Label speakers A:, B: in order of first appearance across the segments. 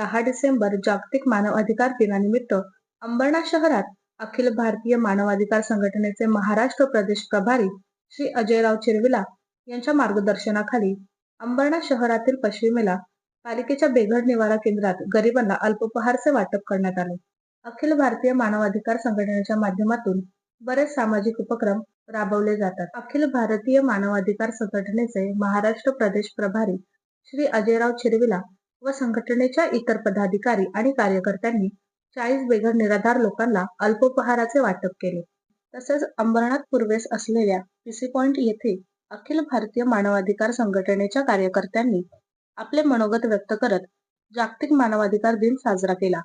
A: दहा डिसेंबर जागतिक मानव अधिकार दिनानिमित्त अंबरनाथ शहरात अखिल भारतीय मानवाधिकार संघटनेचे महाराष्ट्र प्रदेश प्रभारी श्री अजयराव चिरविला यांच्या मार्गदर्शनाखाली अंबरनाथ शहरातील पश्चिमेला पालिकेच्या बेघर निवारा केंद्रात गरिबांना अल्पोपहारचे वाटप करण्यात आले. अखिल भारतीय मानवाधिकार संघटनेच्या माध्यमातून बरेच सामाजिक उपक्रम राबवले जातात. अखिल भारतीय मानवाधिकार संघटनेचे महाराष्ट्र प्रदेश प्रभारी श्री अजयराव चिरविला व संघटनेच्या इतर पदाधिकारी आणि कार्यकर्त्यांनी चाळीस बेघर निराधार लोकांना अल्पोपहाराचे वाटप केले. तसेच अंबरनाथ पूर्वेस असलेल्या पीसी पॉइंट येथे अखिल भारतीय मानवाधिकार संघटनेच्या कार्यकर्त्यांनी आपले मनोगत व्यक्त करत जागतिक मानवाधिकार दिन साजरा केला.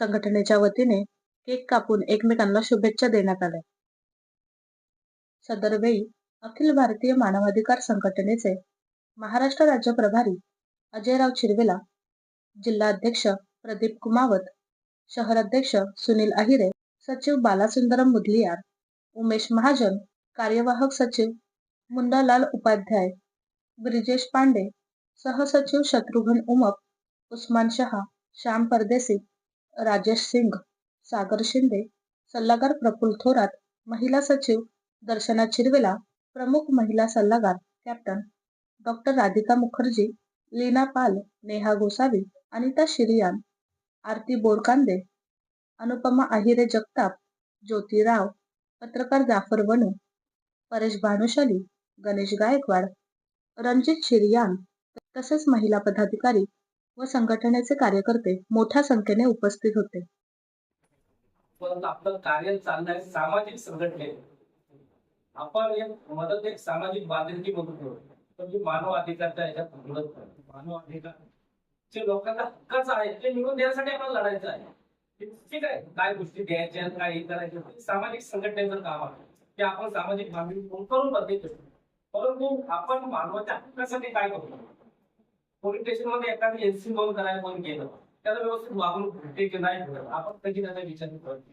A: संघटनेच्या वतीने केक कापून एकमेकांना शुभेच्छा देण्यात आल्या. सदरवेळी अखिल भारतीय मानवाधिकार संघटनेचे महाराष्ट्र राज्य प्रभारी अजयराव चिरवेला जिल्हाध्यक्ष प्रदीप कुमावत शहराध्यक्ष सुनील अहिरे सचिव बालासुंदरम मुदलियार उमेश महाजन कार्यवाहक सचिव मुंडालाल उपाध्याय ब्रिजेश पांडे सहसचिव शत्रुघ्न उमप उस्मान शहा श्याम परदेसी राजेश सिंग सागर शिंदे सल्लागार प्रफुल थोरात महिला सचिव दर्शना चिरवेला प्रमुख महिला सल्लागार कॅप्टन डॉक्टर राधिका मुखर्जी लीना पाल नेहा गोसावी अनिता शिरियान आरती बोरकांदे अनुपमा आहिरे जगताप ज्योती राव पत्रकार जाफर वनू परेश भानुशाली गणेश गायकवाड रणजित शिरियान तसेच महिला पदाधिकारी व संघटनेचे कार्यकर्ते मोठ्या संख्येने उपस्थित होते.
B: परंतु आपलं कार्य सामाजिक संघटने आपण एक मदत एक सामाजिक बांधिलकी बघतो पण मानव अधिकारच्या ह्याच्यात मानव अधिकार. जे लोकांना हक्काचं आहे ते मिळवून देण्यासाठी आपण लढायचं आहे. ठीक- आहे काय गोष्टी द्यायच्या काय हे करायचं सामाजिक संघटनेचं काम आहे. ते आपण सामाजिक मागणी करून बघतो परंतु आपण मानवाच्या हक्कासाठी काय करतो पोलीस स्टेशनमध्ये एखादी एनसी बंद करायला म्हणून गेलं त्याला व्यवस्थित वागणूक भेटते की नाही आपण कधी त्याचा विचार करतो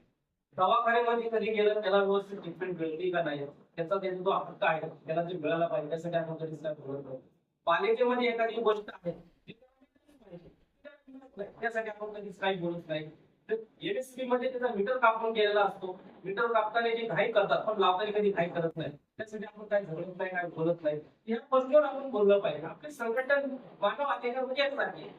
B: दवाखान्यामध्ये कधी गेलं त्याला व्यवस्थित ट्रीटमेंट मिळते का नाही? त्याचा त्याचा जो हक्क आहे त्याला जे मिळायला पाहिजे त्यासाठी आपण कधी काय बोलत नाही पालिकेमध्ये एखादी गोष्ट आहे त्यासाठी आपण कधीच काही बोलत नाही. एमएसपी मध्ये त्याचा मीटर कापून गेलेला असतो. मीटर कापताना जे घाई करतात पण लावताना कधी घाई करत नाही. त्यासाठी आपण काय झगडत नाही काय बोलत नाही. या गोष्टीवर आपण बोललं पाहिजे. आपले संघटन मानव अधिकार म्हणजे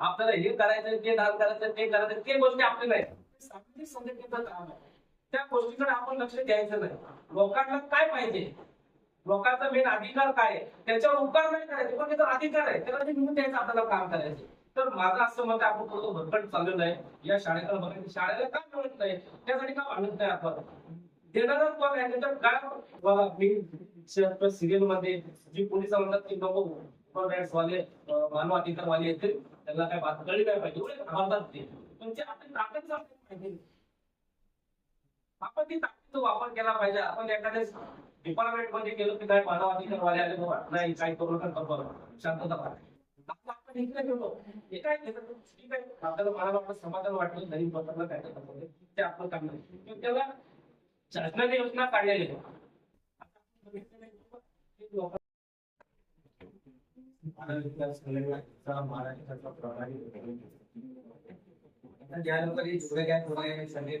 B: आपल्याला हे करायचं ते दान करायचं ते करायचं ते गोष्टी आपल्याला नाही सामाजिक संघटनेचं काम आहे त्या गोष्टीकडे आपण लक्ष द्यायचं नाही लोकांना काय पाहिजे लोकांचा मेन अधिकार काय त्याच्यावर उपकार नाही करायचे पण त्याचा अधिकार आहे त्याला ते मिळून द्यायचं आपल्याला काम करायचे तर माझं असं मत आपण करतो भरकट चाललेलं आहे या शाळेकडे बघायचं शाळेला काय मिळत नाही त्यासाठी का मानत नाही आपण देणारच कोण आहे त्याच्यात काय बघा मी सिरियलमध्ये जी पोलीस म्हणतात की नको rights वाले मानव अधिकार वाले येते त्यांना काय बात कळली काय पाहिजे एवढे घाबरतात ते पण आपण ताकद सांगतो पाहिजे. आपण ती ताकदीचा वापर केला पाहिजे. आपण एखाद्या डिपार्टमेंटमध्ये गेलो की काय मानव अधिकार वाले आले बाबा नाही काही करू नका बरोबर शांतता पाहिजे आपण इकडे गेलो. हे काय ठीक आहे. आपल्याला मला आपलं समाधान वाटलं नाही पत्राला काय करतात ते. आपलं काम नाही. त्याला शासनाने योजना काढलेली आहे. महाराष्ट्राचा
C: प्रणाली ज्या काय थोडे संधी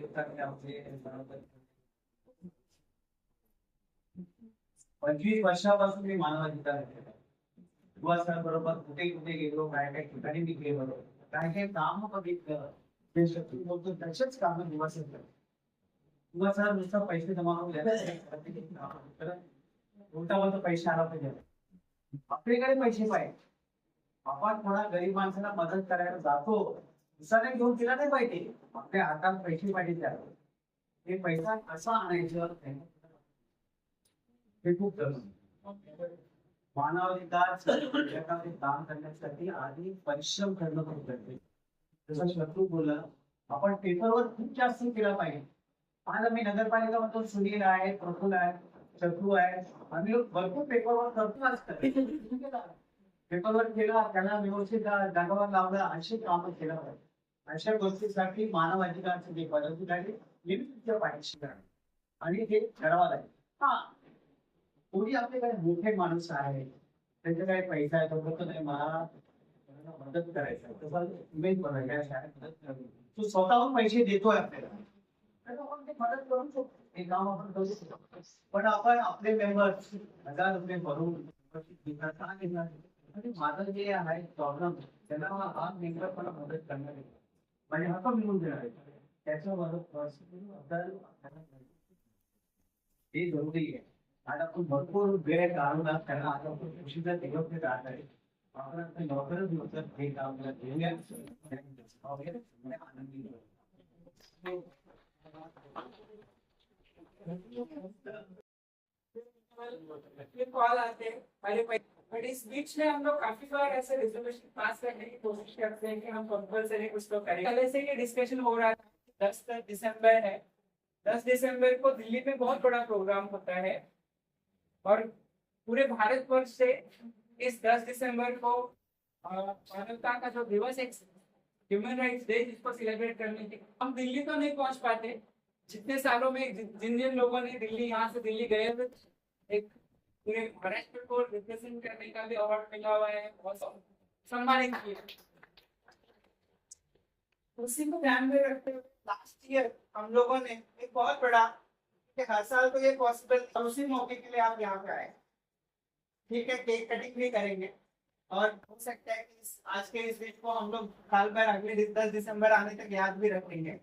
C: पंचवीस वर्षापासून मी मानवाधिकार आहे. बरोबर कुठे कुठे गेलो काय काय ठिकाणी मी गेलो काय काय काम बघितलं ते बोलतो तसेच काम निवास सर सर नुसतं पैसे जमा होऊन उलटा बोलतो पैसे आला पाहिजे आपल्याकडे पैसे पाहिजे. आपण थोडा गरीब माणसाला मदत करायला जातो. दुसऱ्याने घेऊन तिला नाही पाहिजे. आपल्या हातात पैसे पाहिजे त्या हे पैसा कसा आणायचं हे खूप जरुरी मानवाधिकार काम करण्यासाठी आधी परिश्रम करणं खूप गरजेचं जसं शत्रू बोलला आपण पेपरवर खूप जास्त केला पाहिजे. आज आम्ही नगरपालिका म्हणतो सुनील आहे प्रफुल आहे शत्रू आहे. आम्ही भरपूर पेपरवर करतो आज पेपरवर केला त्याला व्यवस्थित जागावर लावलं अशी कामं केलं. पाहिजे अशा गोष्टीसाठी मानव अधिकाराचे जे नियुक्तीच्या पाहिजे. करणं. आणि हे ठरावा लागेल. हा. कोणी आपल्याकडे मोठे माणूस आहे त्यांच्याकडे पैसा आहे तो बोलतो नाही मला त्यांना मदत करायचं तसा इमेज शाळेत तू स्वतःहून पैसे देतोय आपल्याला. तर आपण ते मदत करू शकतो. हे काम आपण करू शकतो. पण आपण आपले मेंबर्स हजार रुपये भरून माझं जे आहे प्रॉब्लेम त्याला हा मेंबर मला मदत करणार आहे. म्हणजे हा पण मिळून देणार आहे त्याच्या मदत हे जरुरी आहे आणि आपण भरपूर वेळ काढून त्यांना आता आपण खुशीचा दिवस राहणार आहे आपण आता लवकरच दिवसात हे काम करत घेऊया वगैरे आनंदी होऊ.
D: ये कॉल आते हैं। पहले बट इस बीच में हम लोग काफ़ी बार ऐसे रिजोल्यूशन पास करने की कोशिश करते हैं कि हम कंपल्सरी कुछ तो करें। पहले से ये डिस्कशन हो रहा था दस दिसंबर है। दस दिसंबर को दिल्ली में बहुत बड़ा प्रोग्राम होता है। और पूरे भारत वर्ष से इस दस दिसंबर को मानवता का जो दिवस है ह्यूमन राइट्स डे जिसको सेलिब्रेट करने के हम दिल्ली तो नहीं पहुँच पाते। जितने सालों में जिन जिन लोगों ने दिल्ली, यहाँ से दिल्ली गए एक उसी को ध्यान में रखते लास्ट ईयर हम लोगों ने एक बहुत बड़ा कि हर साल तो ये पॉसिबल उसी मौके के लिए आप यहाँ पे आए। ठीक है केक कटिंग भी करेंगे। और हो सकता है कि इस, आज के इस दिन को हम लोग साल भर अगले दस दिसंबर आने तक याद भी रखेंगे।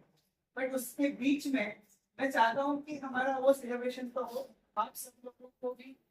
D: बट उसके बीच में मैं चाहता हूँ कि हमारा वो सेलिब्रेशन तो हो आप सब लोगों को भी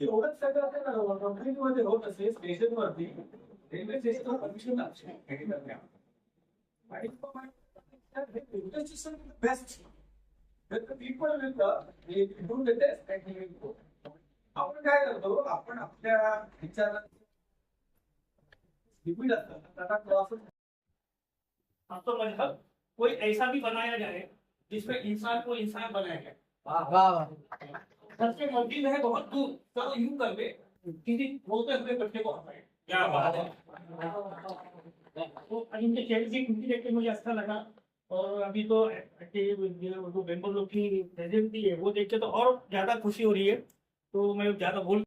C: एवढंच सगळं कंपनी मध्ये होत असेल स्टेशन वरती रेल्वे स्टेशनवर परमिशन आणि तो "हे railway station best people will do the best आपण काय करतो आपण आपल्या विचारात लिमिट असतात त्याला क्रॉस
B: हाँ तो मतलब कोई ऐसा भी बनाया जाए जिसमें इंसान को इंसान बनाया जाए। सबसे मंदिर है, बहुत दूर। चलो यूँ कर ले किसी बोलते हुए बच्चे को हटाए। क्या बात है। तो इनके खेल की कुंजी देख के मुझे अच्छा लगा। और अभी तो ये जो बेंगल लोग की प्रेजेंट है, वो देख के तो और ज़्यादा खुशी हो रही है। तो मैं ज़्यादा बोल